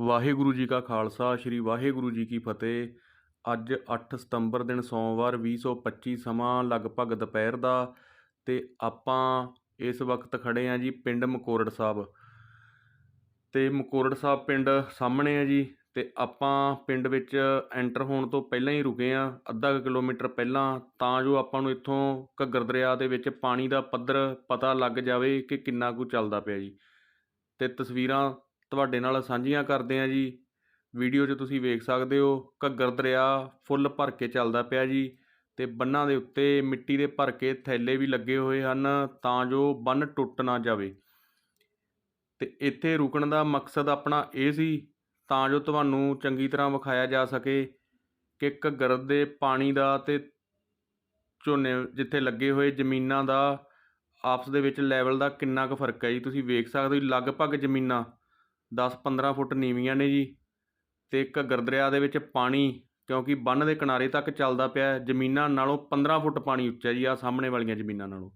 ਵਾਹਿਗੁਰੂ ਜੀ ਕਾ ਖਾਲਸਾ, ਸ੍ਰੀ ਵਾਹਿਗੁਰੂ ਜੀ ਕੀ ਫਤਿਹ। ਅੱਜ 8 ਸਤੰਬਰ ਦਿਨ ਸੋਮਵਾਰ 2025 ਸਮਾਂ ਲਗਭਗ ਦੁਪਹਿਰ ਦਾ ਤੇ ਆਪਾਂ ਇਸ ਵਕਤ ਖੜੇ ਆਂ ਜੀ ਪਿੰਡ ਮਕੋਰੜ ਸਾਹਿਬ। ਤੇ ਮਕੋਰੜ ਸਾਹਿਬ ਪਿੰਡ ਸਾਹਮਣੇ ਆ ਜੀ ਤੇ ਆਪਾਂ ਪਿੰਡ ਵਿੱਚ ਐਂਟਰ ਹੋਣ ਤੋਂ ਪਹਿਲਾਂ ਹੀ ਰੁਕੇ ਆਂ ਅੱਧਾ ਕਿਲੋਮੀਟਰ ਪਹਿਲਾਂ ਤਾਂ ਜੋ ਆਪਾਂ ਨੂੰ ਇੱਥੋਂ ਘੱਗਰ ਦਰਿਆ ਦੇ ਵਿੱਚ ਪਾਣੀ ਦਾ ਪੱਧਰ ਪਤਾ ਲੱਗ ਜਾਵੇ ਕਿ ਕਿੰਨਾ ਕੁ ਚੱਲਦਾ ਪਿਆ ਜੀ। ਤੇ ਤਸਵੀਰਾਂ ਤੁਹਾਡੇ ਨਾਲ ਸਾਂਝੀਆਂ ਕਰਦੇ ਹਾਂ ਜੀ। ਵੀਡੀਓ 'ਚ ਤੁਸੀਂ ਵੇਖ ਸਕਦੇ ਹੋ, ਘੱਗਰ ਦਰਿਆ ਫੁੱਲ ਭਰ ਕੇ ਚੱਲਦਾ ਪਿਆ ਜੀ ਤੇ ਬੰਨਾਂ ਦੇ ਉੱਤੇ ਮਿੱਟੀ ਦੇ ਭਰ ਕੇ ਥੈਲੇ ਵੀ ਲੱਗੇ ਹੋਏ ਹਨ ਤਾਂ ਜੋ ਬੰਨ ਟੁੱਟ ਨਾ ਜਾਵੇ। ਤੇ ਇੱਥੇ ਰੁਕਣ ਦਾ ਮਕਸਦ ਆਪਣਾ ਇਹ ਸੀ ਤਾਂ ਜੋ ਤੁਹਾਨੂੰ ਚੰਗੀ ਤਰ੍ਹਾਂ ਵਿਖਾਇਆ ਜਾ ਸਕੇ ਕਿ ਘੱਗਰ ਦੇ ਪਾਣੀ ਦਾ ਤੇ ਝੋਨੇ ਜਿੱਥੇ ਲੱਗੇ ਹੋਏ ਜ਼ਮੀਨਾਂ ਦਾ ਆਪਸ ਦੇ ਵਿੱਚ ਲੈਵਲ ਦਾ ਕਿੰਨਾ ਕੁ ਫ਼ਰਕ ਹੈ ਜੀ। ਤੁਸੀਂ ਵੇਖ ਸਕਦੇ ਹੋ ਲਗਭਗ ਜ਼ਮੀਨਾਂ 10-15 ਫੁੱਟ ਨੀਵੀਆਂ ਨੇ ਜੀ ਤੇ ਘੱਗਰ ਦਰਿਆ ਦੇ ਵਿੱਚ ਪਾਣੀ, ਕਿਉਂਕਿ ਬੰਨ ਦੇ ਕਿਨਾਰੇ ਤੱਕ ਚੱਲਦਾ ਪਿਆ ਜ਼ਮੀਨਾਂ ਨਾਲੋਂ 15 ਫੁੱਟ ਪਾਣੀ ਉੱਚਾ ਜੀ ਆ ਸਾਹਮਣੇ ਵਾਲੀਆਂ ਜ਼ਮੀਨਾਂ ਨਾਲੋਂ।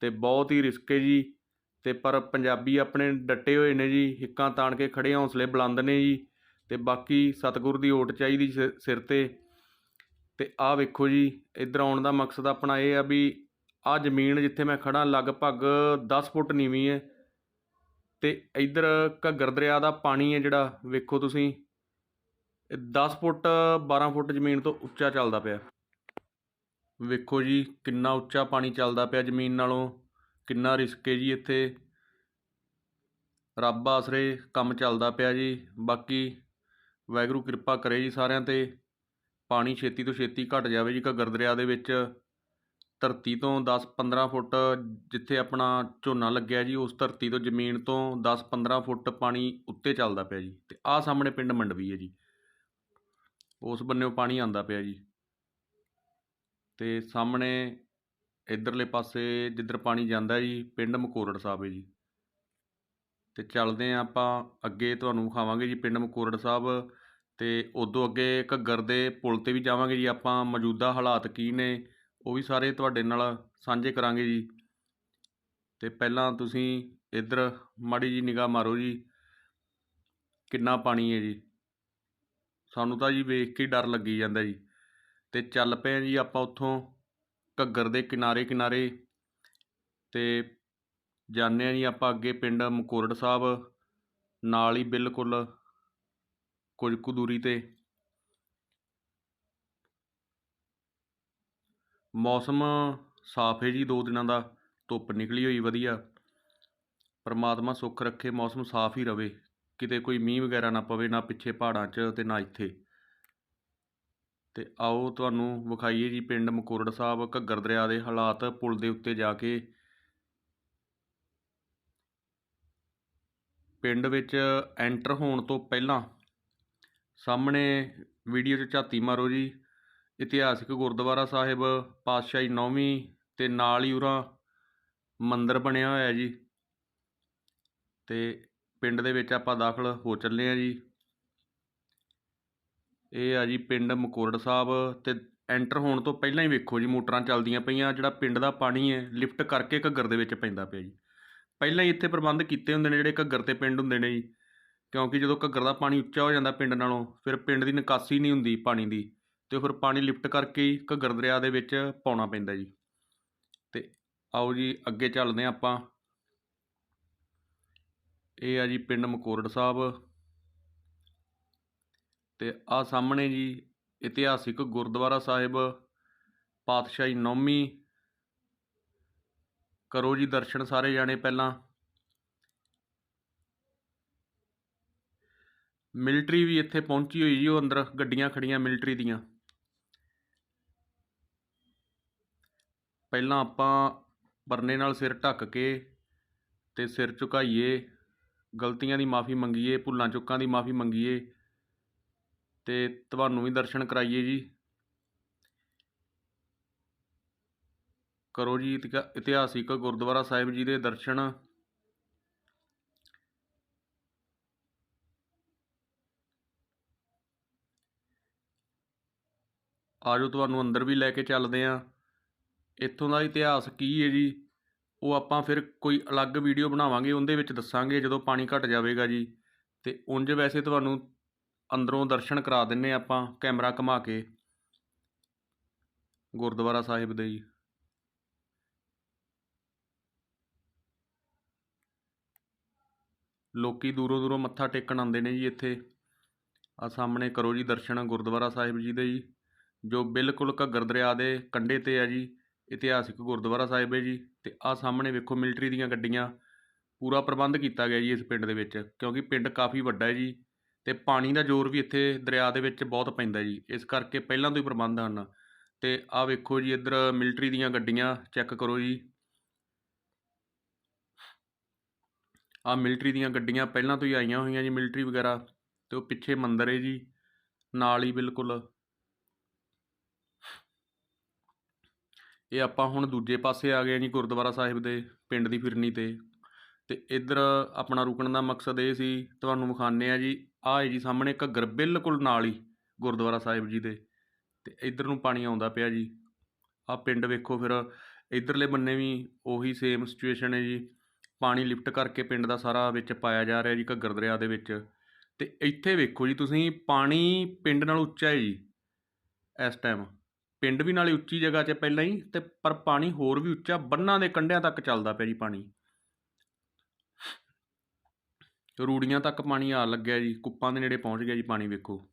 ਤੇ ਬਹੁਤ ਹੀ ਰਿਸਕ ਹੈ ਜੀ, ਤੇ ਪਰ ਪੰਜਾਬੀ ਆਪਣੇ ਡੱਟੇ ਹੋਏ ਨੇ ਜੀ, ਹਿੱਕਾਂ ਤਾਣ ਕੇ ਖੜੇ ਹੌਸਲੇ ਬੁਲੰਦ ਨੇ ਜੀ, ਤੇ ਬਾਕੀ ਸਤਿਗੁਰ ਦੀ ਓਟ ਚਾਹੀਦੀ ਸਿ- ਸਿਰ ਤੇ। ਤੇ ਆਹ ਵੇਖੋ ਜੀ, ਇੱਧਰ ਆਉਣ ਦਾ ਮਕਸਦ ਆਪਣਾ ਇਹ ਆ ਵੀ ਆਹ ਜ਼ਮੀਨ ਜਿੱਥੇ ਮੈਂ ਖੜਾ ਲਗਭਗ 10 ਫੁੱਟ ਨੀਵੀਂ ਹੈ ਅਤੇ ਇੱਧਰ ਘੱਗਰ ਦਰਿਆ ਦਾ ਪਾਣੀ ਹੈ ਜਿਹੜਾ, ਵੇਖੋ ਤੁਸੀਂ। ਇਹ 10 ਫੁੱਟ 12 ਫੁੱਟ ਜ਼ਮੀਨ ਤੋਂ ਉੱਚਾ ਚੱਲਦਾ ਪਿਆ। ਵੇਖੋ ਜੀ, ਕਿੰਨਾ ਉੱਚਾ ਪਾਣੀ ਚੱਲਦਾ ਪਿਆ ਜ਼ਮੀਨ ਨਾਲੋਂ। ਕਿੰਨਾ ਰਿਸਕ ਹੈ ਜੀ ਇੱਥੇ। ਰੱਬ ਆਸਰੇ ਕੰਮ ਚੱਲਦਾ ਪਿਆ ਜੀ। ਬਾਕੀ ਵਾਹਿਗੁਰੂ ਕਿਰਪਾ ਕਰੇ ਜੀ ਸਾਰਿਆਂ ਤੇ। ਪਾਣੀ ਛੇਤੀ ਤੋਂ ਛੇਤੀ ਘਟ ਜਾਵੇ ਜੀ ਘੱਗਰ ਦਰਿਆ ਦੇ ਵਿੱਚ। ਧਰਤੀ ਤੋਂ 10-15 ਫੁੱਟ ਜਿੱਥੇ ਆਪਣਾ ਝੋਨਾ ਲੱਗਿਆ ਜੀ, ਉਸ ਧਰਤੀ ਤੋਂ ਜ਼ਮੀਨ ਤੋਂ 10-15 ਫੁੱਟ ਪਾਣੀ ਉੱਤੇ ਚੱਲਦਾ ਪਿਆ ਜੀ ਅਤੇ ਆਹ ਸਾਹਮਣੇ ਪਿੰਡ ਮੰਡਵੀ ਹੈ ਜੀ। ਉਸ ਬੰਨਿਓ ਪਾਣੀ ਆਂਦਾ ਪਿਆ ਜੀ। ਤੇ ਸਾਹਮਣੇ ਇਧਰਲੇ ਪਾਸੇ ਜਿੱਧਰ ਪਾਣੀ ਜਾਂਦਾ ਜੀ, ਪਿੰਡ ਮਕੋਰੜ ਸਾਹਿਬ ਹੈ ਜੀ। ਤੇ ਚੱਲਦੇ ਹਾਂ ਆਪਾਂ ਅੱਗੇ ਤੁਹਾਨੂੰ ਵਿਖਾਵਾਂਗੇ ਜੀ ਪਿੰਡ ਮਕੋਰੜ ਸਾਹਿਬ ਤੇ ਉਦੋਂ ਅੱਗੇ ਘੱਗਰ ਦੇ ਪੁਲ ਤੇ ਵੀ ਜਾਵਾਂਗੇ ਜੀ ਆਪਾਂ, ਮੌਜੂਦਾ ਹਾਲਾਤ ਕੀ ਨੇ ਉਹ ਵੀ ਸਾਰੇ ਤੁਹਾਡੇ ਨਾਲ ਸਾਂਝੇ ਕਰਾਂਗੇ ਜੀ। ਤੇ ਪਹਿਲਾਂ ਤੁਸੀਂ ਇੱਧਰ ਮਾੜੀ ਜੀ ਨਿਗਾਹ ਮਾਰੋ ਜੀ। ਕਿੰਨਾ ਪਾਣੀ ਹੈ ਜੀ। ਸਾਨੂੰ ਤਾਂ ਜੀ ਵੇਖ ਕੇ ਹੀ ਡਰ ਲੱਗੀ ਜਾਂਦਾ ਜੀ। ਤੇ ਚੱਲ ਪਏ ਹਾਂ ਜੀ ਆਪਾਂ ਉੱਥੋਂ ਘੱਗਰ ਦੇ ਕਿਨਾਰੇ ਕਿਨਾਰੇ ਤੇ ਜਾਂਦੇ ਹਾਂ ਜੀ ਆਪਾਂ ਅੱਗੇ ਪਿੰਡ ਮਕੋਰੜ ਸਾਹਿਬ। ਨਾਲ ਹੀ ਬਿਲਕੁਲ ਕੁਝ ਕੁ ਦੂਰੀ ਤੇ। ਮੌਸਮ ਸਾਫ਼ ਹੈ ਜੀ ਦੋ ਦਿਨਾਂ ਦਾ, ਧੁੱਪ ਨਿਕਲੀ ਹੋਈ ਵਧੀਆ। ਪਰਮਾਤਮਾ ਸੁੱਖ ਰੱਖੇ, ਮੌਸਮ ਸਾਫ਼ ਹੀ ਰਵੇ। ਕਿਤੇ ਕੋਈ ਮੀਂਹ ਵਗੈਰਾ ਨਾ ਪਵੇ, ਨਾ ਪਿੱਛੇ ਪਹਾੜਾਂ 'ਚ ਅਤੇ ਨਾ ਇੱਥੇ। ਤੇ ਆਓ ਤੁਹਾਨੂੰ ਵਿਖਾਈਏ ਜੀ ਪਿੰਡ ਮਕੋਰੜ ਸਾਹਿਬ, ਘੱਗਰ ਦਰਿਆ ਦੇ ਹਾਲਾਤ ਪੁਲ ਦੇ ਉੱਤੇ ਜਾ ਕੇ। ਪਿੰਡ ਵਿੱਚ ਐਂਟਰ ਹੋਣ ਤੋਂ ਪਹਿਲਾਂ ਸਾਹਮਣੇ ਵੀਡੀਓ 'ਚ ਝਾਤੀ ਮਾਰੋ ਜੀ। ਇਤਿਹਾਸਿਕ ਗੁਰਦੁਆਰਾ ਸਾਹਿਬ, ਪਾਤਸ਼ਾਹੀ ਨੌਵੀਂ ਅਤੇ ਨਾਲ ਹੀ ਉਰਾਂ ਮੰਦਿਰ ਬਣਿਆ ਹੋਇਆ ਜੀ। ਅਤੇ ਪਿੰਡ ਦੇ ਵਿੱਚ ਆਪਾਂ ਦਾਖਲ ਹੋ ਚੱਲੇ ਆ ਜੀ। ਇਹ ਆ ਜੀ ਪਿੰਡ ਮਕੋਰੜ ਸਾਹਿਬ ਤੇ ਐਂਟਰ ਹੋਣ ਤੋਂ ਪਹਿਲਾਂ ਹੀ ਵੇਖੋ ਜੀ ਮੋਟਰਾਂ ਚੱਲਦੀਆਂ ਪਈਆਂ, ਜਿਹੜਾ ਪਿੰਡ ਦਾ ਪਾਣੀ ਹੈ, ਲਿਫਟ ਕਰਕੇ ਘੱਗਰ ਦੇ ਵਿੱਚ ਪੈਂਦਾ ਪਿਆ ਜੀ। ਪਹਿਲਾਂ ਹੀ ਇੱਥੇ ਪ੍ਰਬੰਧ ਕੀਤੇ ਹੁੰਦੇ ਨੇ ਜਿਹੜੇ ਘੱਗਰ ਤੇ ਪਿੰਡ ਹੁੰਦੇ ਨੇ ਜੀ। ਕਿਉਂਕਿ ਜਦੋਂ ਘੱਗਰ ਦਾ ਪਾਣੀ ਉੱਚਾ ਹੋ ਜਾਂਦਾ ਪਿੰਡ ਨਾਲੋਂ, ਫਿਰ ਪਿੰਡ ਦੀ ਨਿਕਾਸੀ ਨਹੀਂ ਹੁੰਦੀ ਪਾਣੀ ਦੀ। ਅਤੇ ਫਿਰ ਪਾਣੀ ਲਿਫਟ ਕਰਕੇ ਹੀ ਘੱਗਰ ਦਰਿਆ ਦੇ ਵਿੱਚ ਪਾਉਣਾ ਪੈਂਦਾ ਜੀ। ਅਤੇ ਆਓ ਜੀ, ਅੱਗੇ ਚੱਲਦੇ ਹਾਂ ਆਪਾਂ। ਇਹ ਆ ਜੀ ਪਿੰਡ ਮਕੋਰੜ ਸਾਹਿਬ। ਅਤੇ ਆ ਸਾਹਮਣੇ ਜੀ ਇਤਿਹਾਸਿਕ ਗੁਰਦੁਆਰਾ ਸਾਹਿਬ, ਪਾਤਸ਼ਾਹੀ ਨੌਮੀ। ਕਰੋ ਜੀ ਦਰਸ਼ਨ ਸਾਰੇ ਜਾਣੇ ਪਹਿਲਾਂ। ਮਿਲਟਰੀ ਵੀ ਇੱਥੇ ਪਹੁੰਚੀ ਹੋਈ ਜੀ, ਉਹ ਅੰਦਰ ਗੱਡੀਆਂ ਖੜੀਆਂ ਮਿਲਟਰੀ ਦੀਆਂ। ਪਹਿਲਾਂ ਆਪਾਂ ਪਰਨੇ ਨਾਲ ਸਿਰ ਢੱਕ ਕੇ ਅਤੇ ਸਿਰ ਝੁਕਾਈਏ, ਗਲਤੀਆਂ ਦੀ ਮਾਫੀ ਮੰਗੀਏ, ਭੁੱਲਾਂ ਚੁੱਕਾਂ ਦੀ ਮਾਫੀ ਮੰਗੀਏ ਅਤੇ ਤੁਹਾਨੂੰ ਵੀ ਦਰਸ਼ਨ ਕਰਾਈਏ ਜੀ। ਕਰੋ ਜੀ ਇਤਿਕਾ- ਇਤਿਹਾਸਿਕ ਗੁਰਦੁਆਰਾ ਸਾਹਿਬ ਜੀ ਦੇ ਦਰਸ਼ਨ। ਆਜੋ ਤੁਹਾਨੂੰ ਅੰਦਰ ਵੀ ਲੈ ਕੇ ਚੱਲਦੇ ਆਂ। ਇੱਥੋਂ ਦਾ ਇਤਿਹਾਸ ਕੀ ਹੈ ਜੀ? ਉਹ ਆਪਾਂ ਫਿਰ ਕੋਈ ਅਲੱਗ ਵੀਡੀਓ ਬਣਾਵਾਂਗੇ, ਉਹਦੇ ਵਿੱਚ ਦੱਸਾਂਗੇ ਜਦੋਂ ਪਾਣੀ ਘਟ ਜਾਵੇਗਾ ਜੀ। ਅਤੇ ਉਂਝ ਵੈਸੇ ਤੁਹਾਨੂੰ ਅੰਦਰੋਂ ਦਰਸ਼ਨ ਕਰਾ ਦਿੰਨੇ ਆਪਾਂ, ਕੈਮਰਾ ਘੁਮਾ ਕੇ। ਗੁਰਦੁਆਰਾ ਸਾਹਿਬ ਦੇ ਜੀ। ਲੋਕੀ ਦੂਰੋਂ ਦੂਰੋਂ ਮੱਥਾ ਟੇਕਣ ਆਉਂਦੇ ਨੇ ਜੀ ਇੱਥੇ। ਆ ਸਾਹਮਣੇ ਕਰੋ ਜੀ ਦਰਸ਼ਨ ਗੁਰਦੁਆਰਾ ਸਾਹਿਬ ਜੀ ਦੇ ਜੀ, ਜੋ ਬਿਲਕੁਲ ਘੱਗਰ ਦਰਿਆ ਦੇ ਕੰਢੇ ਤੇ ਆ ਜੀ। ਇਤਿਹਾਸਿਕ ਗੁਰਦੁਆਰਾ ਸਾਹਿਬ ਹੈ ਜੀ ਤੇ ਆ ਸਾਹਮਣੇ ਵੇਖੋ ਮਿਲਟਰੀ ਦੀਆਂ ਗੱਡੀਆਂ। ਪੂਰਾ ਪ੍ਰਬੰਧ ਕੀਤਾ ਗਿਆ ਜੀ ਇਸ ਪਿੰਡ ਦੇ ਵਿੱਚ, ਕਿਉਂਕਿ ਪਿੰਡ ਕਾਫੀ ਵੱਡਾ ਹੈ ਜੀ ਤੇ ਪਾਣੀ ਦਾ ਜ਼ੋਰ ਵੀ ਇੱਥੇ ਦਰਿਆ ਦੇ ਵਿੱਚ ਬਹੁਤ ਪੈਂਦਾ ਜੀ, ਇਸ ਕਰਕੇ ਪਹਿਲਾਂ ਤੋਂ ਹੀ ਪ੍ਰਬੰਧ ਹਨ। ਤੇ ਆ ਵੇਖੋ ਜੀ ਇੱਧਰ ਮਿਲਟਰੀ ਦੀਆਂ ਗੱਡੀਆਂ, ਚੈੱਕ ਕਰੋ ਜੀ। ਆ ਮਿਲਟਰੀ ਦੀਆਂ ਗੱਡੀਆਂ ਪਹਿਲਾਂ ਤੋਂ ਹੀ ਆਈਆਂ ਹੋਈਆਂ ਜੀ, ਮਿਲਟਰੀ ਵਗੈਰਾ, ਤੇ ਉਹ ਪਿੱਛੇ ਮੰਦਿਰ ਹੈ ਜੀ, ਨਾਲ ਹੀ ਬਿਲਕੁਲ। ਇਹ ਆਪਾਂ ਹੁਣ ਦੂਜੇ ਪਾਸੇ ਆ ਗਏ ਜੀ ਗੁਰਦੁਆਰਾ ਸਾਹਿਬ ਦੇ, ਪਿੰਡ ਦੀ ਫਿਰਨੀ ਤੇ। ਤੇ ਇੱਧਰ ਆਪਣਾ ਰੁਕਣ ਦਾ ਮਕਸਦ ਇਹ ਸੀ, ਤੁਹਾਨੂੰ ਵਿਖਾਉਂਦੇ ਆ ਜੀ, ਆਹ ਹੈ ਜੀ ਸਾਹਮਣੇ ਘੱਗਰ ਬਿਲਕੁਲ ਨਾਲ ਹੀ ਗੁਰਦੁਆਰਾ ਸਾਹਿਬ ਜੀ ਦੇ। ਤੇ ਇੱਧਰ ਨੂੰ ਪਾਣੀ ਆਉਂਦਾ ਪਿਆ ਜੀ। ਆਹ ਪਿੰਡ ਵੇਖੋ ਫਿਰ, ਇੱਧਰਲੇ ਬੰਨੇ ਵੀ ਉਹੀ ਸੇਮ ਸਿਚੁਏਸ਼ਨ ਹੈ ਜੀ। ਪਾਣੀ ਲਿਫਟ ਕਰਕੇ ਪਿੰਡ ਦਾ ਸਾਰਾ ਵਿੱਚ ਪਾਇਆ ਜਾ ਰਿਹਾ ਜੀ ਘੱਗਰ ਦਰਿਆ ਦੇ ਵਿੱਚ। ਤੇ ਇੱਥੇ ਵੇਖੋ ਜੀ ਤੁਸੀਂ, ਪਾਣੀ ਪਿੰਡ ਨਾਲ ਉੱਚਾ ਹੈ ਜੀ, ਇਸ ਟਾਈਮ ਪਿੰਡ ਵੀ ਨਾਲੇ ਉੱਚੀ ਜਗ੍ਹਾ 'ਚ ਪਹਿਲਾਂ ਹੀ ਤੇ ਪਰ ਪਾਣੀ ਹੋਰ ਵੀ ਉੱਚਾ, ਬੰਨਾਂ ਦੇ ਕੰਢਿਆਂ ਤੱਕ ਚੱਲਦਾ ਪਿਆ ਜੀ ਪਾਣੀ। ਰੂੜੀਆਂ ਤੱਕ ਪਾਣੀ ਆ ਲੱਗਿਆ ਜੀ, ਕੁੱਪਾਂ ਦੇ ਨੇੜੇ ਪਹੁੰਚ ਗਿਆ ਜੀ ਪਾਣੀ ਵੇਖੋ।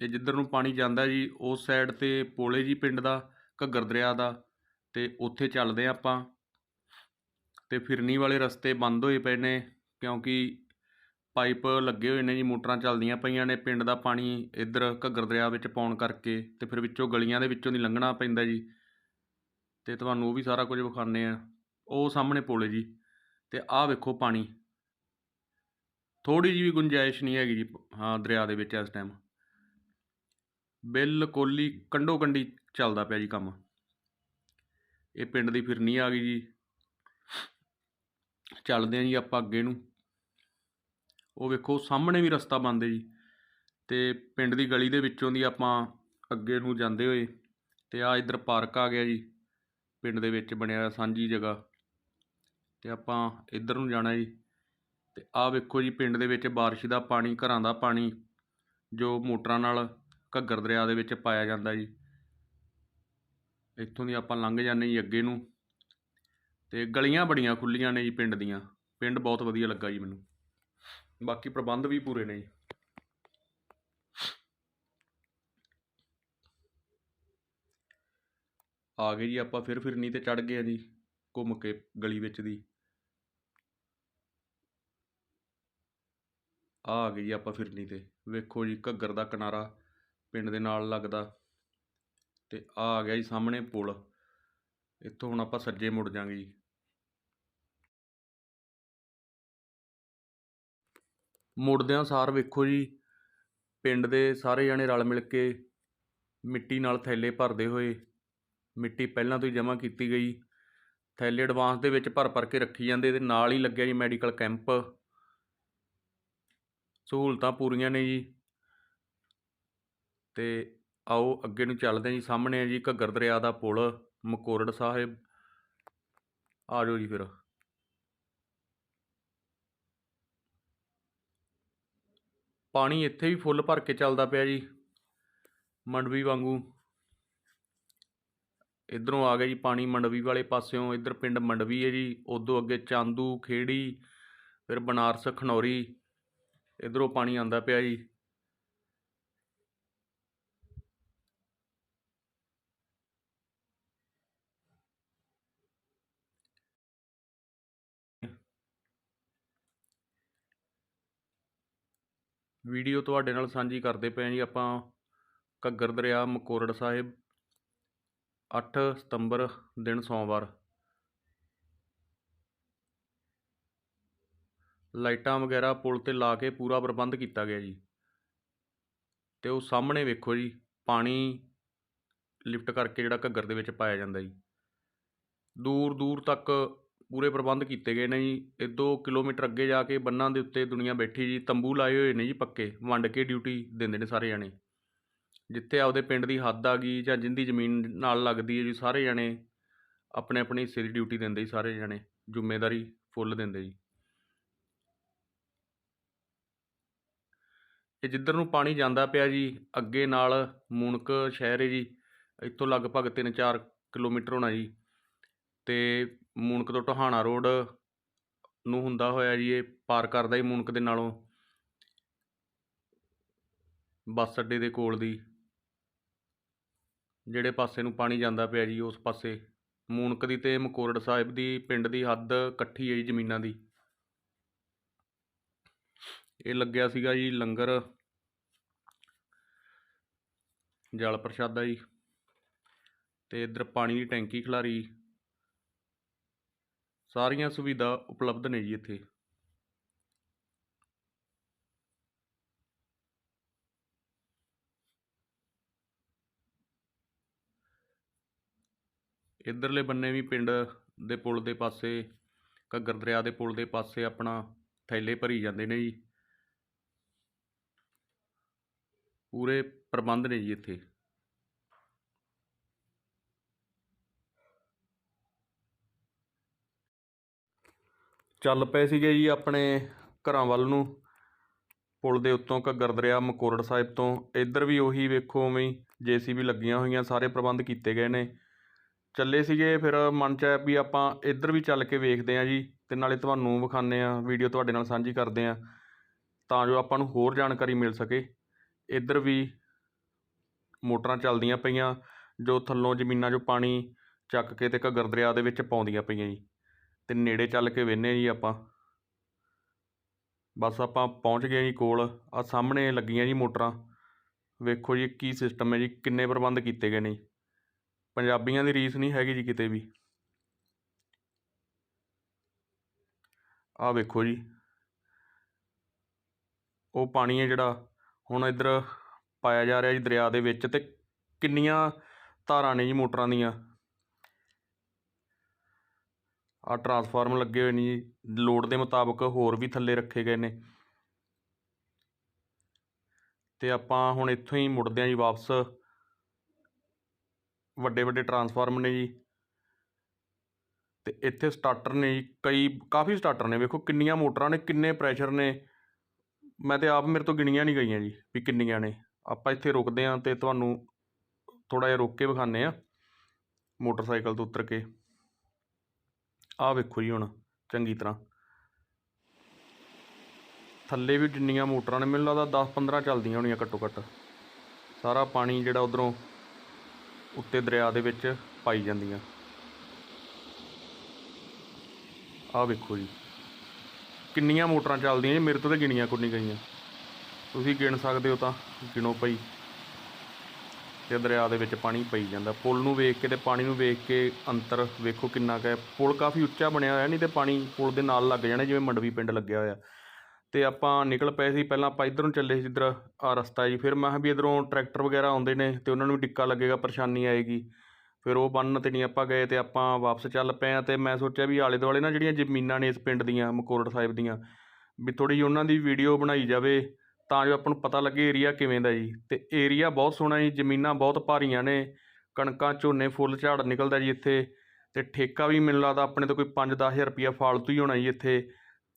ਇਹ ਜਿੱਧਰ ਨੂੰ ਪਾਣੀ ਜਾਂਦਾ ਜੀ, ਉਸ ਸਾਈਡ ਤੇ ਪੋਲੇ ਜੀ ਪਿੰਡ ਦਾ, ਘੱਗਰ ਦਰਿਆ ਦਾ ਤੇ ਉੱਥੇ ਚੱਲਦੇ ਹਾਂ ਆਪਾਂ ਤੇ ਫਿਰਨੀ ਵਾਲੇ ਰਸਤੇ ਬੰਦ ਹੋਏ ਪਏ ਨੇ ਕਿਉਂਕਿ ਪਾਈਪ ਲੱਗੇ ਹੋਏ ਨੇ ਜੀ, ਮੋਟਰਾਂ ਚੱਲਦੀਆਂ ਪਈਆਂ ਨੇ, ਪਿੰਡ ਦਾ ਪਾਣੀ ਇੱਧਰ ਘੱਗਰ ਦਰਿਆ ਵਿੱਚ ਪਾਉਣ ਕਰਕੇ ਅਤੇ ਫਿਰ ਵਿੱਚੋਂ ਗਲੀਆਂ ਦੇ ਵਿੱਚੋਂ ਦੀ ਲੰਘਣਾ ਪੈਂਦਾ ਜੀ। ਅਤੇ ਤੁਹਾਨੂੰ ਉਹ ਵੀ ਸਾਰਾ ਕੁਝ ਵਿਖਾਉਂਦੇ ਆ ਉਹ ਸਾਹਮਣੇ ਪੋਲੇ ਜੀ ਅਤੇ ਆਹ ਵੇਖੋ ਪਾਣੀ। ਥੋੜ੍ਹੀ ਜਿਹੀ ਵੀ ਗੁੰਜਾਇਸ਼ ਨਹੀਂ ਹੈਗੀ ਜੀ, ਹਾਂ, ਦਰਿਆ ਦੇ ਵਿੱਚ ਇਸ ਟਾਈਮ ਬਿਲਕੁਲ ਹੀ ਕੰਢੋ ਕੰਢੀ ਚੱਲਦਾ ਪਿਆ ਜੀ ਕੰਮ। ਇਹ ਪਿੰਡ ਦੀ ਫਿਰਨੀ ਆ ਗਈ ਜੀ। ਚੱਲਦੇ ਆ ਜੀ ਆਪਾਂ ਅੱਗੇ ਨੂੰ। ਉਹ ਵੇਖੋ, ਸਾਹਮਣੇ ਵੀ ਰਸਤਾ ਬੰਦ ਹੈ ਜੀ। ਅਤੇ ਪਿੰਡ ਦੀ ਗਲੀ ਦੇ ਵਿੱਚੋਂ ਦੀ ਆਪਾਂ ਅੱਗੇ ਨੂੰ ਜਾਂਦੇ ਹੋਏ ਅਤੇ ਆਹ ਇੱਧਰ ਪਾਰਕ ਆ ਗਿਆ ਜੀ। ਪਿੰਡ ਦੇ ਵਿੱਚ ਬਣਿਆ ਹੋਇਆ ਸਾਂਝੀ ਜਗ੍ਹਾ। ਅਤੇ ਆਪਾਂ ਇੱਧਰ ਨੂੰ ਜਾਣਾ ਜੀ। ਅਤੇ ਆਹ ਵੇਖੋ ਜੀ, ਪਿੰਡ ਦੇ ਵਿੱਚ ਬਾਰਿਸ਼ ਦਾ ਪਾਣੀ, ਘਰਾਂ ਦਾ ਪਾਣੀ, ਜੋ ਮੋਟਰਾਂ ਨਾਲ ਘੱਗਰ ਦਰਿਆ ਦੇ ਵਿੱਚ ਪਾਇਆ ਜਾਂਦਾ ਜੀ। ਇੱਥੋਂ ਦੀ ਆਪਾਂ ਲੰਘ ਜਾਂਦੇ ਜੀ ਅੱਗੇ ਨੂੰ। ਅਤੇ ਗਲੀਆਂ ਬੜੀਆਂ ਖੁੱਲੀਆਂ ਨੇ ਜੀ ਪਿੰਡ ਦੀਆਂ। ਪਿੰਡ ਬਹੁਤ ਵਧੀਆ ਲੱਗਾ ਜੀ ਮੈਨੂੰ। ਬਾਕੀ ਪ੍ਰਬੰਧ ਵੀ ਪੂਰੇ ਨੇ ਜੀ। ਆ ਗਏ ਜੀ ਆਪਾਂ ਫਿਰ ਫਿਰਨੀ ਤੇ ਚੜ ਗਏ ਆ ਜੀ, ਘੁੰਮ ਕੇ ਗਲੀ ਵਿੱਚ ਦੀ। ਆ ਆ ਗਏ ਜੀ ਆਪਾਂ ਫਿਰਨੀ ਤੇ। ਵੇਖੋ ਜੀ ਘੱਗਰ ਦਾ ਕਿਨਾਰਾ ਪਿੰਡ ਦੇ ਨਾਲ ਲੱਗਦਾ। ਤੇ ਆ ਆ ਗਿਆ ਜੀ ਸਾਹਮਣੇ ਪੁਲ। ਇੱਥੋਂ ਹੁਣ ਆਪਾਂ ਸੱਜੇ ਮੁੜ ਜਾਾਂਗੇ ਜੀ। ਮੁੜਦਿਆਂ ਸਾਰ ਵੇਖੋ ਜੀ, ਪਿੰਡ ਦੇ ਸਾਰੇ ਜਣੇ ਰਲ ਮਿਲ ਕੇ ਮਿੱਟੀ ਨਾਲ ਥੈਲੇ ਭਰਦੇ ਹੋਏ, ਮਿੱਟੀ ਪਹਿਲਾਂ ਤੋਂ ਹੀ ਜਮ੍ਹਾਂ ਕੀਤੀ ਗਈ। ਥੈਲੇ ਐਡਵਾਂਸ ਦੇ ਵਿੱਚ ਭਰ ਭਰ ਕੇ ਰੱਖੀ ਜਾਂਦੇ ਤੇ ਨਾਲ ਹੀ ਲੱਗਿਆ ਜੀ ਮੈਡੀਕਲ ਕੈਂਪ। ਸਹੂਲਤਾਂ ਪੂਰੀਆਂ ਨੇ ਜੀ। ਤੇ ਆਓ ਅੱਗੇ ਨੂੰ ਚੱਲਦੇ ਹਾਂ ਜੀ, ਸਾਹਮਣੇ ਹੈ ਜੀ ਘੱਗਰ ਦਰਿਆ ਦਾ ਪੁਲ, ਮਕੋਰੜ ਸਾਹਿਬ। ਆ ਜਾਓ ਜੀ ਫਿਰ। ਪਾਣੀ ਇੱਥੇ ਵੀ ਫੁੱਲ ਭਰ ਕੇ ਚੱਲਦਾ ਪਿਆ ਜੀ, ਮੰਡਵੀ ਵਾਂਗੂ। ਇਧਰੋਂ ਆ ਗਿਆ ਜੀ ਪਾਣੀ ਮੰਡਵੀ ਵਾਲੇ ਪਾਸਿਓਂ, ਇਧਰ ਪਿੰਡ ਮੰਡਵੀ ਹੈ ਜੀ, ਉਦੋਂ ਅੱਗੇ ਚਾਂਦੂ, ਖੇੜੀ, ਫਿਰ ਬਨਾਰਸ, ਖਨੌਰੀ, ਇਧਰੋਂ ਪਾਣੀ ਆਂਦਾ ਪਿਆ ਜੀ। ਵੀਡੀਓ ਤੁਹਾਡੇ ਨਾਲ ਸਾਂਝੀ ਕਰਦੇ ਪਏ ਹਾਂ ਜੀ ਆਪਾਂ ਘੱਗਰ ਦਰਿਆ ਮਕੋਰੜ ਸਾਹਿਬ 8 ਸਤੰਬਰ ਦਿਨ ਸੋਮਵਾਰ। ਲਾਈਟਾਂ ਵਗੈਰਾ ਪੁਲ ਤੇ ਲਾ ਕੇ ਪੂਰਾ ਪ੍ਰਬੰਧ ਕੀਤਾ ਗਿਆ ਜੀ। ਤੇ ਉਹ ਸਾਹਮਣੇ ਵੇਖੋ ਜੀ, ਪਾਣੀ ਲਿਫਟ ਕਰਕੇ ਜਿਹੜਾ ਘੱਗਰ ਦੇ ਵਿੱਚ ਪਾਇਆ ਜਾਂਦਾ ਜੀ। ਦੂਰ ਦੂਰ ਤੱਕ ਪੂਰੇ ਪ੍ਰਬੰਧ ਕੀਤੇ ਗਏ ਨੇ ਜੀ। ਇਹ 2 ਕਿਲੋਮੀਟਰ ਅੱਗੇ ਜਾ ਕੇ ਬੰਨਾਂ ਦੇ ਉੱਤੇ ਦੁਨੀਆ ਬੈਠੀ ਜੀ। ਤੰਬੂ ਲਾਏ ਹੋਏ ਨੇ ਜੀ ਪੱਕੇ। ਵੰਡ ਕੇ ਡਿਊਟੀ ਦਿੰਦੇ ਨੇ ਸਾਰੇ ਜਾਣੇ। ਜਿੱਥੇ ਆਪਦੇ ਪਿੰਡ ਦੀ ਹੱਦ ਆ ਗਈ ਜਾਂ ਜਿੰਦੀ ਜ਼ਮੀਨ ਨਾਲ ਲੱਗਦੀ ਹੈ ਜੀ, ਸਾਰੇ ਜਾਣੇ ਆਪਣੇ ਆਪਣੇ ਹਿੱਸੇ ਦੀ ਡਿਊਟੀ ਦਿੰਦੇ ਜੀ, ਸਾਰੇ ਜਾਣੇ। ਜ਼ਿੰਮੇਵਾਰੀ ਫੁੱਲ ਦਿੰਦੇ ਜੀ। ਇਹ ਜਿੱਧਰ ਨੂੰ ਪਾਣੀ ਜਾਂਦਾ ਪਿਆ ਜੀ, ਅੱਗੇ ਨਾਲ ਮੂਨਕ ਸ਼ਹਿਰ ਹੈ ਜੀ। ਇੱਥੋਂ ਲਗਭਗ 3-4 ਕਿਲੋਮੀਟਰ ਹੋਣਾ ਜੀ। ਤੇ ਮੂਣਕ ਤੋਂ ਟੋਹਾਣਾ ਰੋਡ ਨੂੰ ਹੁੰਦਾ ਹੋਇਆ ਜੀ, ਇਹ ਪਾਰ ਕਰਦਾ ਜੀ ਮੂਣਕ ਦੇ ਨਾਲੋਂ। ਬੱਸ ਅੱਡੇ ਦੇ ਕੋਲ ਦੀ। ਜਿਹੜੇ ਪਾਸੇ ਨੂੰ ਪਾਣੀ ਜਾਂਦਾ ਪਿਆ ਜੀ, ਉਸ ਪਾਸੇ ਮੂਣਕ ਦੀ ਤੇ ਮਕੋਰੜ ਸਾਹਿਬ ਦੀ ਪਿੰਡ ਦੀ ਹੱਦ ਇਕੱਠੀ ਹੈ ਜੀ ਜ਼ਮੀਨਾਂ ਦੀ। ਇਹ ਲੱਗਿਆ ਸੀਗਾ ਜੀ ਲੰਗਰ ਜਲ ਪ੍ਰਸ਼ਾਦਾ ਜੀ। ਤੇ ਇੱਧਰ ਪਾਣੀ ਦੀ ਟੈਂਕੀ ਖਿਲਾਰੀ ਸਾਰੀਆਂ ਸੁਵਿਧਾ ਉਪਲਬਧ ਨੇ ਜੀ ਇੱਥੇ। ਇੱਧਰਲੇ ਬੰਨੇ ਵੀ ਪਿੰਡ ਦੇ ਪੁਲ ਦੇ ਪਾਸੇ, ਘੱਗਰ ਦਰਿਆ ਦੇ ਪੁਲ ਦੇ ਪਾਸੇ ਆਪਣਾ ਥੈਲੇ ਭਰੀ ਜਾਂਦੇ ਨੇ ਜੀ। ਪੂਰੇ ਪ੍ਰਬੰਧ ਨੇ ਜੀ ਇੱਥੇ। ਚੱਲ ਪਏ ਸੀਗੇ ਜੀ ਆਪਣੇ ਘਰਾਂ ਵੱਲ ਨੂੰ। ਪੁਲ ਦੇ ਉੱਤੋਂ ਘੱਗਰ ਦਰਿਆ ਮਕੋਰੜ ਸਾਹਿਬ ਤੋਂ। ਇੱਧਰ ਵੀ ਉਹੀ ਵੇਖੋ ਉਵੇਂ ਹੀ ਜੇਸੀਬੀ ਲੱਗੀਆਂ ਹੋਈਆਂ, ਸਾਰੇ ਪ੍ਰਬੰਧ ਕੀਤੇ ਗਏ ਨੇ। ਚੱਲੇ ਸੀਗੇ ਫਿਰ ਮਨ 'ਚ ਆਇਆ ਵੀ ਆਪਾਂ ਇੱਧਰ ਵੀ ਚੱਲ ਕੇ ਵੇਖਦੇ ਹਾਂ ਜੀ ਤੇ ਨਾਲੇ ਤੁਹਾਨੂੰ ਵਿਖਾਉਂਦੇ ਹਾਂ, ਵੀਡੀਓ ਤੁਹਾਡੇ ਨਾਲ ਸਾਂਝੀ ਕਰਦੇ ਹਾਂ, ਤਾਂ ਜੋ ਆਪਾਂ ਨੂੰ ਹੋਰ ਜਾਣਕਾਰੀ ਮਿਲ ਸਕੇ। ਇੱਧਰ ਵੀ ਮੋਟਰਾਂ ਚੱਲਦੀਆਂ ਪਈਆਂ, ਜੋ ਥੱਲੋਂ ਜ਼ਮੀਨਾਂ 'ਚੋਂ ਪਾਣੀ ਚੱਕ ਕੇ ਤੇ ਘੱਗਰ ਦਰਿਆ ਦੇ ਵਿੱਚ ਪਾਉਂਦੀਆਂ ਪਈਆਂ ਜੀ। ਤੇ ਨੇੜੇ ਚੱਲ ਕੇ ਵੇਖਦੇ ਜੀ ਆਪਾਂ। ਬਸ ਆਪਾਂ ਪਹੁੰਚ ਗਏ ਜੀ ਕੋਲ ਆ ਸਾਹਮਣੇ ਲੱਗੀਆਂ ਜੀ ਮੋਟਰਾਂ। ਵੇਖੋ ਜੀ ਕੀ ਸਿਸਟਮ ਹੈ ਜੀ, ਕਿੰਨੇ ਪ੍ਰਬੰਧ ਕੀਤੇ ਗਏ ਨੇ ਜੀ। ਪੰਜਾਬੀਆਂ ਦੀ ਰੀਸ ਨਹੀਂ ਹੈਗੀ ਜੀ ਕਿਤੇ ਵੀ। ਆਹ ਵੇਖੋ ਜੀ। ਉਹ ਪਾਣੀ ਹੈ ਜਿਹੜਾ, ਹੁਣ ਇੱਧਰ ਪਾਇਆ ਜਾ ਰਿਹਾ ਜੀ ਦਰਿਆ ਦੇ ਵਿੱਚ ਤੇ ਕਿੰਨੀਆਂ ਧਾਰਾਂ ਨੇ ਜੀ ਮੋਟਰਾਂ ਦੀਆਂ। ਆ ਟਰਾਂਸਫਾਰਮ ਲੱਗੇ ਹੋਏ ਨੇ ਜੀ। ਲੋਡ ਦੇ ਮੁਤਾਬਕ ਹੋਰ ਵੀ ਥੱਲੇ ਰੱਖੇ ਗਏ ਨੇ। ਤੇ ਆਪਾਂ ਹੁਣ ਇੱਥੋਂ ਹੀ ਮੁੜਦੇ ਹਾਂ ਜੀ ਵਾਪਸ। ਵੱਡੇ ਵੱਡੇ ਟਰਾਂਸਫਾਰਮ ਨੇ ਜੀ। ਤੇ ਇੱਥੇ ਸਟਾਰਟਰ ਨੇ ਜੀ, ਕਈ, ਕਾਫੀ ਸਟਾਰਟਰ ਨੇ। ਵੇਖੋ ਕਿੰਨੀਆਂ ਮੋਟਰਾਂ ਨੇ, ਕਿੰਨੇ ਪ੍ਰੈਸ਼ਰ ਨੇ। ਮੈਂ ਤੇ ਆਪ ਮੇਰੇ ਤੋਂ ਗਿਣੀਆਂ ਨਹੀਂ ਗਈਆਂ ਜੀ, ਵੀ ਕਿੰਨੀਆਂ ਨੇ। ਆਪਾਂ ਇੱਥੇ ਰੁਕਦੇ ਹਾਂ ਤੇ ਤੁਹਾਨੂੰ ਥੋੜਾ ਜਿਹਾ ਰੁਕ ਕੇ ਵਿਖਾਉਂਦੇ ਆ ਮੋਟਰਸਾਈਕਲ ਤੋਂ ਉਤਰ ਕੇ। ਆਹ ਵੇਖੋ ਜੀ ਹੁਣ, ਚੰਗੀ ਤਰ੍ਹਾਂ। ਥੱਲੇ ਵੀ ਜਿੰਨੀਆਂ ਮੋਟਰਾਂ ਨੇ, ਮੈਨੂੰ ਲੱਗਦਾ 10 15 ਚੱਲਦੀਆਂ ਹੋਣੀਆਂ ਘੱਟੋ ਘੱਟ। ਸਾਰਾ ਪਾਣੀ ਜਿਹੜਾ ਉਧਰੋਂ ਉੱਤੇ ਦਰਿਆ ਦੇ ਵਿੱਚ ਪਾਈ ਜਾਂਦੀਆਂ। ਆਹ ਵੇਖੋ ਜੀ। ਕਿੰਨੀਆਂ ਮੋਟਰਾਂ ਚੱਲਦੀਆਂ ਜੀ, ਮੇਰੇ ਤੋਂ ਤਾਂ ਗਿਣੀਆਂ ਕੋਈ ਨਹੀਂ ਗਈਆਂ। ਤੁਸੀਂ ਗਿਣ ਸਕਦੇ ਹੋ ਤਾਂ ਗਿਣੋ ਭਾਈ। ਤੇ ਦਰਿਆ ਦੇ ਵਿੱਚ ਪਾਣੀ ਪਈ ਜਾਂਦਾ। ਪੁਲ ਨੂੰ ਵੇਖ ਕੇ ਤੇ ਪਾਣੀ ਨੂੰ ਵੇਖ ਕੇ ਅੰਤਰ ਵੇਖੋ ਕਿੰਨਾ ਕੁ ਹੈ। ਪੁਲ ਕਾਫੀ ਉੱਚਾ ਬਣਿਆ ਹੋਇਆ, ਨਹੀਂ ਤੇ ਪਾਣੀ ਪੁਲ ਦੇ ਨਾਲ ਲੱਗ ਜਾਣਾ ਜਿਵੇਂ ਮੰਡਵੀ ਪਿੰਡ ਲੱਗਿਆ ਹੋਇਆ। ਤੇ ਆਪਾਂ ਨਿਕਲ ਪਏ ਸੀ, ਪਹਿਲਾਂ ਆਪਾਂ ਇੱਧਰੋਂ ਚੱਲੇ ਸੀ ਇੱਧਰ ਆ ਰਸਤਾ ਜੀ। ਫਿਰ ਮੈਂ ਕਿਹਾ ਵੀ ਇੱਧਰੋਂ ਟਰੈਕਟਰ ਵਗੈਰਾ ਆਉਂਦੇ ਨੇ ਤੇ ਉਹਨਾਂ ਨੂੰ ਵੀ ਟਿੱਕਾ ਲੱਗੇਗਾ, ਪਰੇਸ਼ਾਨੀ ਆਏਗੀ। ਫਿਰ ਉਹ ਬੰਨ ਤੇ ਨਹੀਂ ਆਪਾਂ ਗਏ ਤੇ ਆਪਾਂ ਵਾਪਸ ਚੱਲ ਪਏ ਆ ਤੇ ਮੈਂ ਸੋਚਿਆ ਵੀ ਆਲੇ ਦੁਆਲੇ ਨਾ ਜਿਹੜੀਆਂ ਜ਼ਮੀਨਾਂ ਨੇ ਇਸ ਪਿੰਡ ਦੀਆਂ, ਮਕੋਰੜ ਸਾਹਿਬ ਦੀਆਂ, ਵੀ ਥੋੜੀ ਜਿਹੀ ਉਹਨਾਂ ਦੀ ਵੀਡੀਓ ਬਣਾਈ ਜਾਵੇ। ਤਾਂ ਜੋ ਆਪਾਂ ਨੂੰ ਪਤਾ ਲੱਗੇ ਏਰੀਆ ਕਿਵੇਂ ਦਾ ਜੀ। ਅਤੇ ਏਰੀਆ ਬਹੁਤ ਸੋਹਣਾ ਜੀ, ਜ਼ਮੀਨਾਂ ਬਹੁਤ ਭਾਰੀਆਂ ਨੇ, ਕਣਕਾਂ, ਝੋਨੇ, ਫੁੱਲ, ਝਾੜ ਨਿਕਲਦਾ ਜੀ ਇੱਥੇ। ਅਤੇ ਠੇਕਾ ਵੀ ਮੈਨੂੰ ਲੱਗਦਾ ਆਪਣੇ ਤੋਂ ਕੋਈ 5-10000 ਰੁਪਈਆ ਫਾਲਤੂ ਹੀ ਹੋਣਾ ਜੀ ਇੱਥੇ।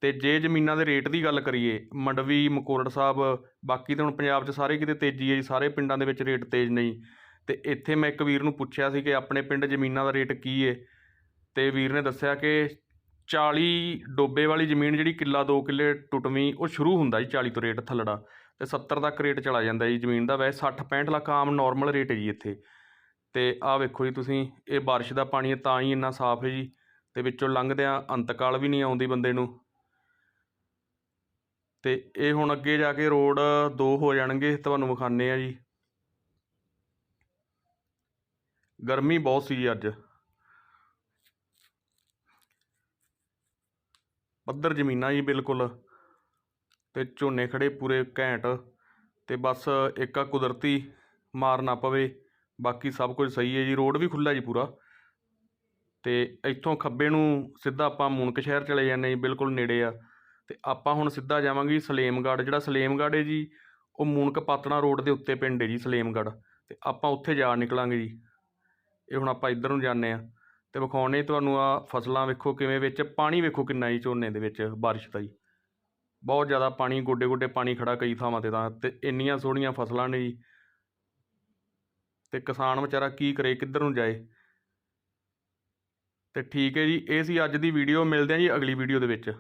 ਅਤੇ ਜੇ ਜ਼ਮੀਨਾਂ ਦੇ ਰੇਟ ਦੀ ਗੱਲ ਕਰੀਏ, ਮੰਡਵੀ ਮਕੋਰੜ ਸਾਹਿਬ, ਬਾਕੀ ਤਾਂ ਹੁਣ ਪੰਜਾਬ 'ਚ ਸਾਰੇ ਕਿਤੇ ਤੇਜ਼ੀ ਹੈ ਜੀ, ਸਾਰੇ ਪਿੰਡਾਂ ਦੇ ਵਿੱਚ ਰੇਟ ਤੇਜ਼ ਨਹੀਂ ਅਤੇ ਇੱਥੇ ਮੈਂ ਇੱਕ ਵੀਰ ਨੂੰ ਪੁੱਛਿਆ ਸੀ ਕਿ ਆਪਣੇ ਪਿੰਡ ਜ਼ਮੀਨਾਂ ਦਾ ਰੇਟ ਕੀ ਹੈ? ਅਤੇ ਵੀਰ ਨੇ ਦੱਸਿਆ ਕਿ 40 ਡੋਬੇ ਵਾਲੀ ਜ਼ਮੀਨ ਜਿਹੜੀ ਕਿੱਲਾ 2 ਕਿੱਲੇ ਟੁੱਟਵੀਂ, ਉਹ ਸ਼ੁਰੂ ਹੁੰਦਾ ਜੀ 40 ਤੋਂ ਰੇਟ ਥੱਲੜਾ ਤੇ 70 ਤੱਕ ਰੇਟ ਚਲਾ ਜਾਂਦਾ ਜੀ ਜ਼ਮੀਨ ਦਾ। ਵੈਸੇ 60 65 ਲੱਖ ਆਮ ਨਾਰਮਲ ਰੇਟ ਹੈ ਜੀ ਇੱਥੇ। ਤੇ ਆਹ ਵੇਖੋ ਜੀ ਤੁਸੀਂ, ਇਹ ਬਾਰਿਸ਼ ਦਾ ਪਾਣੀ ਤਾਂ ਹੀ ਇੰਨਾ ਸਾਫ਼ ਹੈ ਜੀ ਤੇ ਵਿੱਚੋਂ ਲੰਘਦਿਆਂ ਅੰਤਕਾਲ ਵੀ ਨਹੀਂ ਆਉਂਦੀ ਬੰਦੇ ਨੂੰ। ਤੇ ਇਹ ਹੁਣ ਅੱਗੇ ਜਾ ਕੇ ਰੋਡ ਦੋ ਹੋ ਜਾਣਗੇ, ਤੁਹਾਨੂੰ ਵਿਖਾਉਂਦੇ ਆ ਜੀ। ਗਰਮੀ ਬਹੁਤ ਸੀ ਜੀ ਅੱਜ। ਪੱਧਰ ਜ਼ਮੀਨਾਂ ਜੀ ਬਿਲਕੁਲ ਤੇ ਝੋਨੇ ਖੜੇ ਪੂਰੇ ਘੈਂਟ ਤੇ ਬਸ ਇੱਕ ਆ ਕੁਦਰਤੀ ਮਾਰ ਨਾ ਪਵੇ, ਬਾਕੀ ਸਭ ਕੁਝ ਸਹੀ ਹੈ ਜੀ, ਰੋਡ ਵੀ ਖੁੱਲ੍ਹਾ ਜੀ ਪੂਰਾ। ਤੇ ਇੱਥੋਂ ਖੱਬੇ ਨੂੰ ਸਿੱਧਾ ਆਪਾਂ ਮੂਨਕ ਸ਼ਹਿਰ ਚਲੇ ਜਾਂਦੇ ਜੀ, ਬਿਲਕੁਲ ਨੇੜੇ ਆ। ਤੇ ਆਪਾਂ ਹੁਣ ਸਿੱਧਾ ਜਾਵਾਂਗੇ ਜੀ ਸਲੇਮਗੜ੍ਹ, ਜਿਹੜਾ ਸਲੇਮਗੜ੍ਹ ਹੈ ਜੀ, ਉਹ ਮੂਨਕ ਪਾਤਣਾ ਰੋਡ ਦੇ ਉੱਤੇ ਪਿੰਡ ਹੈ ਜੀ ਸਲੇਮਗੜ੍ਹ। ਤੇ ਆਪਾਂ ਉੱਥੇ ਜਾ ਨਿਕਲਾਂਗੇ ਜੀ। ਇਹ ਹੁਣ ਆਪਾਂ ਇੱਧਰ ਨੂੰ ਜਾਂਦੇ ਆ ਤੇ ਵਿਖਾਉਣੇ ਤੁਹਾਨੂੰ ਆ ਫਸਲਾਂ ਵੇਖੋ ਕਿਵੇਂ ਵਿੱਚ, ਪਾਣੀ ਵੇਖੋ ਕਿੰਨਾ ਜੀ ਝੋਨੇ ਦੇ ਵਿੱਚ ਬਾਰਿਸ਼ ਦਾ ਜੀ। ਬਹੁਤ ਜ਼ਿਆਦਾ ਪਾਣੀ ਗੋਡੇ ਗੋਡੇ ਪਾਣੀ ਖੜਾ ਕਈ ਥਾਵਾਂ 'ਤੇ ਤਾਂ ਅਤੇ ਇੰਨੀਆਂ ਸੋਹਣੀਆਂ ਫਸਲਾਂ ਨੇ ਜੀ। ਅਤੇ ਕਿਸਾਨ ਵਿਚਾਰਾ ਕੀ ਕਰੇ, ਕਿੱਧਰ ਨੂੰ ਜਾਏ? ਅਤੇ ਠੀਕ ਹੈ ਜੀ, ਇਹ ਸੀ ਅੱਜ ਦੀ ਵੀਡੀਓ ਮਿਲਦੇ ਹਾਂ ਜੀ ਅਗਲੀ ਵੀਡੀਓ ਦੇ ਵਿੱਚ।